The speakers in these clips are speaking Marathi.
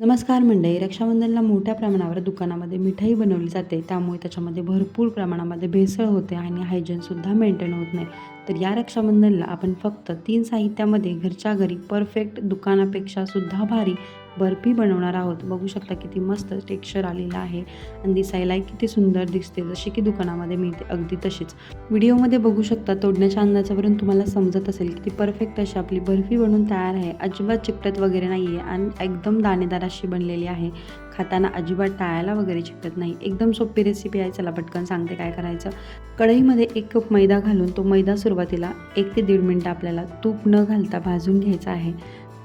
नमस्कार मंडळी रक्षाबंधनला मोठ्या प्रमाणावर दुकानामध्ये मिठाई बनवली जाते. त्यामुळे त्याच्यामध्ये भरपूर प्रमाणामध्ये भेसळ होते आणि हायजीनसुद्धा मेंटेन होत नाही. तर या रक्षाबंधनला आपण फक्त तीन साहित्यामध्ये घरच्या घरी परफेक्ट दुकानापेक्षा सुद्धा भारी बर्फी बनवणार आहोत. बघू शकता किती मस्त टेक्स्चर आलेलं आहे. आणि दिसायलाही किती सुंदर दिसते. जशी की दुकानामध्ये मिळते. अगदी तशीच. व्हिडिओमध्ये बघू शकता तोडण्याच्या अंदाजावरून तुम्हाला समजत असेल की ती परफेक्ट अशी आपली बर्फी बनून तयार आहे. अजिबात चिकटत वगैरे नाही आहे आणि एकदम दाणेदार अशी बनलेली आहे. खाताना अजिबात टाळायला वगैरे चिकटत नाही. एकदम सोपी रेसिपी आहे. चला पटकन सांगते काय करायचं. कढईमध्ये एक कप मैदा घालून तो मैदा सुरुवातीला एक ते दीड मिनटं आपल्याला तूप न घालता भाजून घ्यायचा आहे.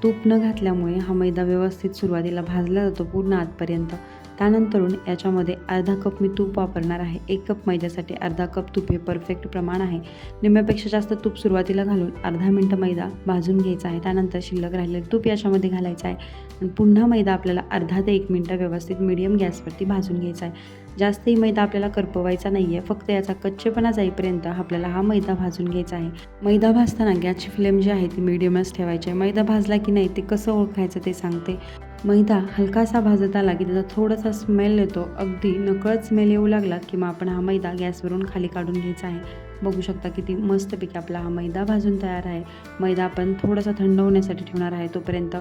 तूप न घातल्यामुळे हा मैदा व्यवस्थित सुरुवातीला भाजला जातो पूर्ण आतपर्यंत. त्यानंतरून याच्यामध्ये अर्धा कप मी तूप वापरणार आहे. एक कप मैद्यासाठी अर्धा कप तूप हे परफेक्ट प्रमाण आहे. निम्यापेक्षा जास्त तूप सुरुवातीला घालून अर्धा मिनटं मैदा भाजून घ्यायचा आहे. त्यानंतर शिल्लक राहिलेलं तूप याच्यामध्ये घालायचं आहे. आणि पुन्हा मैदा आपल्याला अर्धा ते एक मिनटं व्यवस्थित मिडियम गॅसवरती भाजून घ्यायचा आहे. जास्तही मैदा आपल्याला करपवायचा नाही आहे फक्त याचा कच्चेपणा जाईपर्यंत आपल्याला हा मैदा भाजून घ्यायचा आहे. मैदा भाजताना गॅसची फ्लेम जी आहे ती मिडियमच ठेवायची आहे. मैदा भाजला की नाही ते कसं ओळखायचं ते सांगते. मैदा हलकासा भाजत आला की त्याचा थोडासा स्मेल येतो. अगदी नकळत स्मेल येऊ लागला की मग आपण हा मैदा गॅसवरून खाली काढून घ्यायचा आहे. बघू शकता किती मस्तपैकी आपला हा मैदा भाजून तयार आहे. मैदा आपण थोडासा थंड होण्यासाठी ठेवणार आहे तोपर्यंत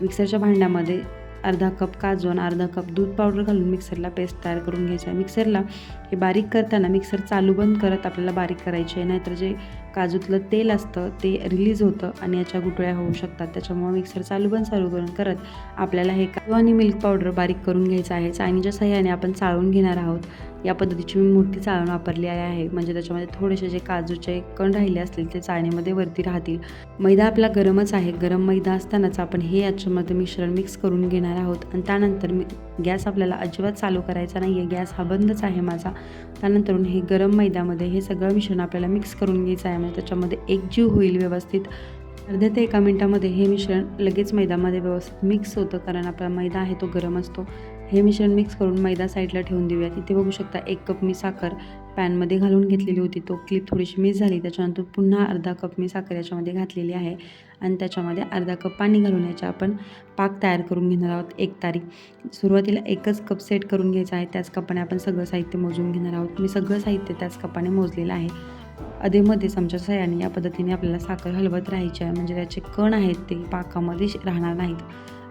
मिक्सरच्या भांड्यामध्ये अर्धा कप काजू आणि अर्धा कप दूध पावडर घालून मिक्सरला पेस्ट तयार करून घ्यायचं आहे. मिक्सरला हे बारीक करताना मिक्सर चालू बंद करत आपल्याला बारीक करायचे आहे. नाहीतर जे काजूतलं तेल असतं ते रिलीज होतं आणि याच्या गुटळ्या होऊ शकतात. त्याच्यामुळे मिक्सर चालू बंद चालू करून करत आपल्याला हे काजू आणि मिल्क पावडर बारीक करून घ्यायचं आहे. चाळणीच्या सहाय्याने आपण चाळून घेणार आहोत. या पद्धतीची मी मोठी चाळण वापरली आहे. म्हणजे त्याच्यामध्ये थोडेसे जे काजूचे कण राहिले असतील ते चाळणीमध्ये वरती राहतील. मैदा आपला गरमच आहे. गरम मैदा असतानाच आपण हे याच्यामध्ये मिश्रण मिक्स करून घेणार आहोत. आणि त्यानंतर मी गॅस आपल्याला अजिबात चालू करायचा नाही आहे गॅस हा बंदच आहे माझा. त्यानंतर हे गरम मैद्यामध्ये हे सगळं मिश्रण आपल्याला मिक्स करून घ्यायचं आहे. म्हणजे त्याच्यामध्ये एकजीव होईल व्यवस्थित. अर्ध्या ते एका मिनटामध्ये हे मिश्रण लगेच मैद्यामध्ये व्यवस्थित मिक्स होतं. कारण आपला मैदा आहे तो गरम असतो. हे मिश्रण मिक्स करून मैदा साईडला ठेवून देऊया. तिथे बघू शकता एक कप मी साखर पॅनमध्ये घालून घेतलेली होती. तो क्लिप थोडीशी मिस झाली. त्याच्यानंतर पुन्हा अर्धा कप मी साखर याच्यामध्ये घातलेली आहे. आणि त्याच्यामध्ये अर्धा कप पाणी घालून याच्या आपण पाक तयार करून घेणार आहोत एक तारीख. सुरुवातीला एकच कप सेट करून घ्यायचा आहे. त्याच कपाने आपण सगळं साहित्य मोजून घेणार आहोत. मी सगळं साहित्य त्याच कपाने मोजलेलं आहे. अधेमध्ये चमच्या सहाय्याने या पद्धतीने आपल्याला साखर हलवत राहायची आहे. म्हणजे त्याचे कण आहेत ते पाकामध्ये राहणार नाहीत.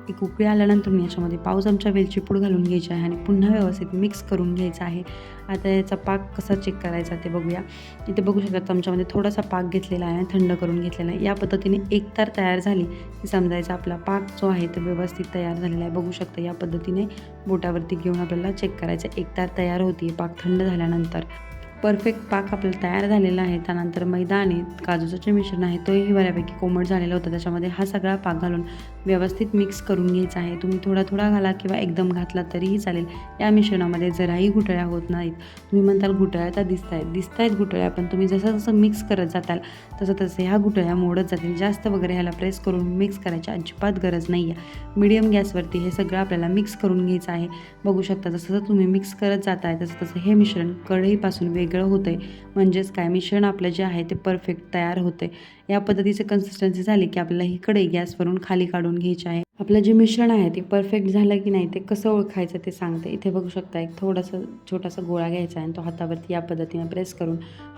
एक उकळी आल्यानंतर मी याच्यामध्ये पाव चमचा वेलची पूड घालून घ्यायची आहे आणि पुन्हा व्यवस्थित मिक्स करून घ्यायचा आहे. आता याचा पाक कसा चेक करायचा ते बघूया. इथे बघू शकता चमच्यामध्ये थोडासा पाक घेतलेला आहे आणि थंड करून घेतलेला आहे. या पद्धतीने एक तार तयार झाली की समजायचा आपला पाक जो आहे तो व्यवस्थित तयार झालेला आहे. बघू शकता या पद्धतीने बोटावरती घेऊन आपल्याला चेक करायचं. एक तार तयार होती पाक थंड झाल्यानंतर. परफेक्ट पाक आपल्याला तयार झालेला आहे. त्यानंतर मैदा आणि काजूचं जे मिश्रण आहे तोही बऱ्यापैकी कोमट झालेला होता. त्याच्यामध्ये हा सगळा पाक घालून व्यवस्थित मिक्स करून घ्यायचा आहे. तुम्ही थोडा थोडा घाला किंवा एकदम घातला तरीही चालेल. या मिश्रणामध्ये जराही घुटळ्या होत नाहीत. तुम्ही म्हणताल घुटळ्या तर दिसत आहेत दिसत आहेत घुटळ्या पण तुम्ही जसं जसं मिक्स करत जाताल तसं तसं ह्या घुटळ्या मोडत जातील. जास्त वगैरे ह्याला प्रेस करून मिक्स करायची अजिबात गरज नाही आहे मिडियम गॅसवरती हे सगळं आपल्याला मिक्स करून घ्यायचं आहे. बघू शकता जसं जसं तुम्ही मिक्स करत जाताय तसं तसं हे मिश्रण कढईपासून वेग वेगळं होतं आहे म्हणजेच काय? मिश्रण आपलं जे आहे ते परफेक्ट तयार होतं आहे या पद्धतीचे कन्सिस्टन्सी झाली की आपल्याला ही कढई गॅसवरून खाली काढून घ्यायची आहे. आपलं जे मिश्रण आहे ते परफेक्ट झालं की नाही ते कसं ओळखायचं ते सांगते. इथे बघू शकता एक थोडासा छोटासा गोळा घ्यायचा आहे आणि तो हातावरती या पद्धतीने प्रेस करून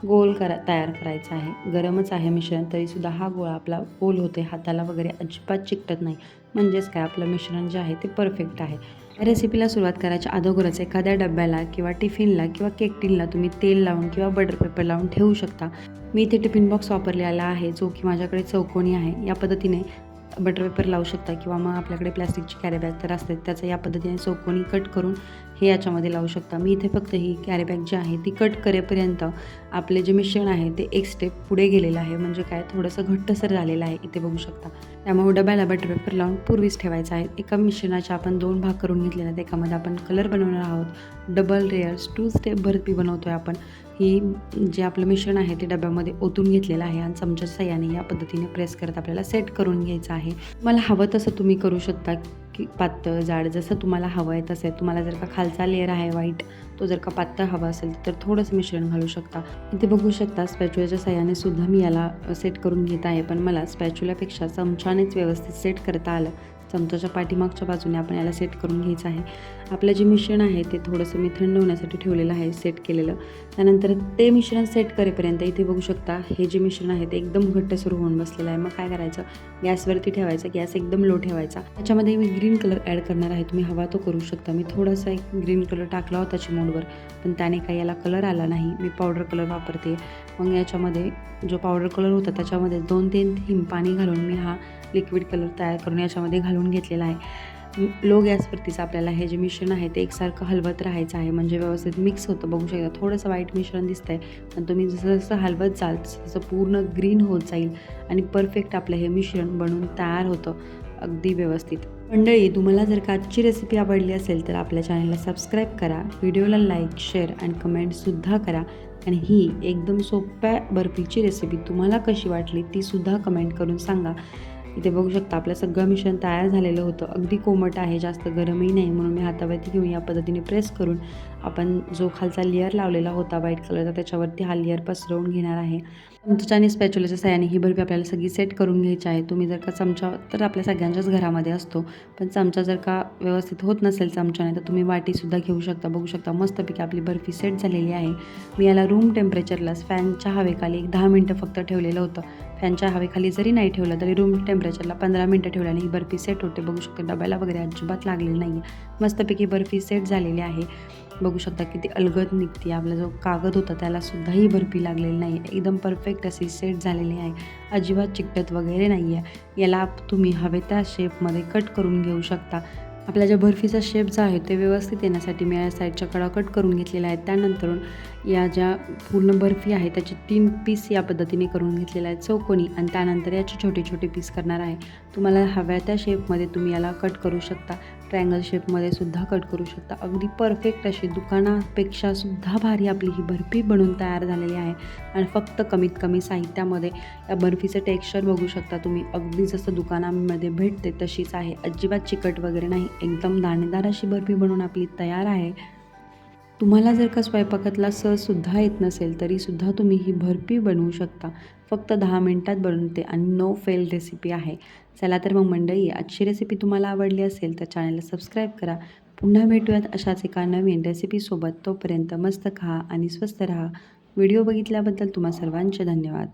गोल करा तयार करायचा आहे. गरमच आहे मिश्रण तरीसुद्धा हा गोळा आपला गोल होते हाताला वगैरे अजिबात चिकटत नाही. म्हणजेच काय? आपलं मिश्रण जे आहे ते परफेक्ट आहे. रेसिपीला सुरुवात करायच्या अगोदरच एखाद्या डब्याला किंवा टिफिनला किंवा केक टिनला तुम्ही तेल लावून किंवा बटर पेपर लावून ठेवू शकता. मी इथे टिफिन बॉक्स वापरलेला आहे जो की माझ्याकडे चौकोनी आहे. या पद्धतीने बटर पेपर लावू शकता किंवा मग आपल्याकडे प्लॅस्टिकची कॅरीबॅग तर असते त्याचं या पद्धतीने चौकोनी कट करून हे याच्यामध्ये लावू शकता. मी इथे फक्त ही कॅरीबॅग जी आहे ती कट करेपर्यंत आपले जे मिश्रण आहे ते एक स्टेप पुढे गेलेलं आहे. म्हणजे काय? थोडंसं घट्टसर झालेलं आहे इथे बघू शकता. त्यामुळे डब्याला बटर पेपर लावून पूर्वीच ठेवायचं आहे. एका मिश्रणाचे आपण दोन भाग करून घेतलेले आहेत. एकामध्ये आपण कलर बनवणार आहोत. डबल लेयर्स टू स्टेप भरती बनवतो आहे आपण. ही जे आपलं मिश्रण आहे ते डब्यामध्ये ओतून घेतलेलं आहे आणि चमच्या सह्याने या पद्धतीने प्रेस करत आपल्याला सेट करून घ्यायचं आहे. मला हवं तसं तुम्ही करू शकता की पातळ जाड जसं तुम्हाला हवं आहे तसं तुम्हाला जर का खालचा लेअर आहे व्हाईट तो जर का पातळ हवा असेल तर थोडंसं मिश्रण घालू शकता. इथे बघू शकता स्पॅच्युलाच्या सहाय्याने सुद्धा मी याला सेट करून घेत आहे पण मला स्पॅच्युलापेक्षा चमच्यानेच व्यवस्थित सेट करता आलं. चमचाच्या पाठीमागच्या बाजूने आपण याला सेट करून घ्यायचं आहे. आपलं जे मिश्रण आहे ते थोडंसं मी थंड होण्यासाठी ठेवलेलं आहे सेट केलेलं. त्यानंतर ते मिश्रण सेट करेपर्यंत इथे बघू शकता हे जे मिश्रण आहे ते एकदम घट्ट सुरू होऊन बसलेलं आहे. मग काय करायचं? गॅसवरती ठेवायचं गॅस एकदम लो ठेवायचा. त्याच्यामध्ये मी ग्रीन कलर ॲड करणार आहे. तुम्ही हवा तो करू शकता. मी थोडासा एक ग्रीन कलर टाकला होता चिमोडवर पण त्याने काही याला कलर आला नाही. मी पावडर कलर वापरते. मग याच्यामध्ये जो पावडर कलर होता त्याच्यामध्ये दोन तीन थीम पाणी घालून मी हा लिक्विड कलर तयार करून याच्यामध्ये घालून घेतलेला आहे. लो गॅसवरतीच आपल्याला हे जे मिश्रण आहे ते एकसारखं हलवत राहायचं आहे. म्हणजे व्यवस्थित मिक्स होतं बघू शकता. थोडंसं वाईट मिश्रण दिसतंय पण तुम्ही जसं जसं हलवत जाल तसं तसं पूर्ण ग्रीन होत जाईल आणि परफेक्ट आपलं हे मिश्रण बनून तयार होतं. अगदी व्यवस्थित. मंडळी तुम्हाला जर का आजची रेसिपी आवडली असेल तर आपल्या चॅनलला सबस्क्राईब करा. व्हिडिओला लाईक शेअर आणि कमेंटसुद्धा करा. आणि ही एकदम सोप्या बर्फीची रेसिपी तुम्हाला कशी वाटली ती सुद्धा कमेंट करून सांगा. इथे बघू शकता आपलं सगळं मिश्रण तयार झालेलं होतं. अगदी कोमट आहे जास्त गरमही नाही म्हणून मी हातावरती घेऊन या पद्धतीने प्रेस करून आपण जो खालचा लेअर लावलेला होता व्हाईट कलरचा त्याच्यावरती हा लेअर पसरवून घेणार आहे. चमचा आणि स्पॅच्युलाच्या सहाय्याने ही बर्फी आपल्याला सगळी सेट करून घ्यायची आहे. तुम्ही जर का चमचा तर आपल्या सगळ्यांच्याच घरामध्ये असतो पण चमचा जर का व्यवस्थित होत नसेल चमच्याने तर तुम्ही वाटीसुद्धा घेऊ शकता. बघू शकता मस्तपैकी आपली बर्फी सेट झालेली आहे. मी याला रूम टेम्परेचरलाच फॅनच्या हवेखाली एक दहा मिनटं फक्त ठेवलेलं होतं. फॅनच्या हवेखाली जरी नाही ठेवलं तरी रूम टेम्परेचरला पंधरा मिनटं ठेवल्याने ही बर्फी सेट होते. बघू शकता डब्याला वगैरे अजिबात लागलेली नाही आहे मस्तपैकी बर्फी सेट झालेली आहे. बघू शकता किती अलगद निघते. आपला जो कागद होता त्यालासुद्धा ही बर्फी लागलेली नाही आहे एकदम परफेक्ट अशी सेट झालेली आहे. अजिबात चिकटत वगैरे नाही आहे याला तुम्ही हवे त्या शेपमध्ये कट करून घेऊ शकता. आपल्या ज्या बर्फीचा शेप जो आहे ते व्यवस्थित येण्यासाठी मी या साईडच्या कडा कट करून घेतलेल्या आहेत. त्यानंतर या ज्या पूर्ण बर्फी आहे त्याचे तीन पीस या पद्धतीने करून घेतलेले आहेत चौकोनी आणि त्यानंतर याचे छोटे छोटे पीस करणार आहे. तुम्हाला हव्या त्या शेपमध्ये तुम्ही याला कट करू शकता. ट्रँगल शेपमध्ये सुद्धा कट करू शकता. अगदी परफेक्ट अशी दुकानापेक्षा सुद्धा भारी आपली ही बर्फी बनून तयार झालेली आहे. आणि फक्त कमीत कमी साहित्यामध्ये या बर्फीचं टेक्स्चर बघू शकता तुम्ही. अगदी जसं दुकानामध्ये भेटते तशीच आहे. अजिबात चिकट वगैरे नाही. एकदम दाणेदार अशी बर्फी बनवून आपली तयार आहे. तुम्हाला जर का स्वयंपाकातला सहसुद्धा येत नसेल तरीसुद्धा तुम्ही ही भरपी बनवू शकता. फक्त दहा मिनटात बनवते आणि नो फेल रेसिपी आहे. चला तर मग मंडळी आजची रेसिपी तुम्हाला आवडली असेल तर चॅनलला सबस्क्राईब करा. पुन्हा भेटूयात अशाच एका नवीन रेसिपीसोबत तोपर्यंत मस्त खा आणि स्वस्त राहा. व्हिडिओ बघितल्याबद्दल तुम्हा सर्वांचे धन्यवाद.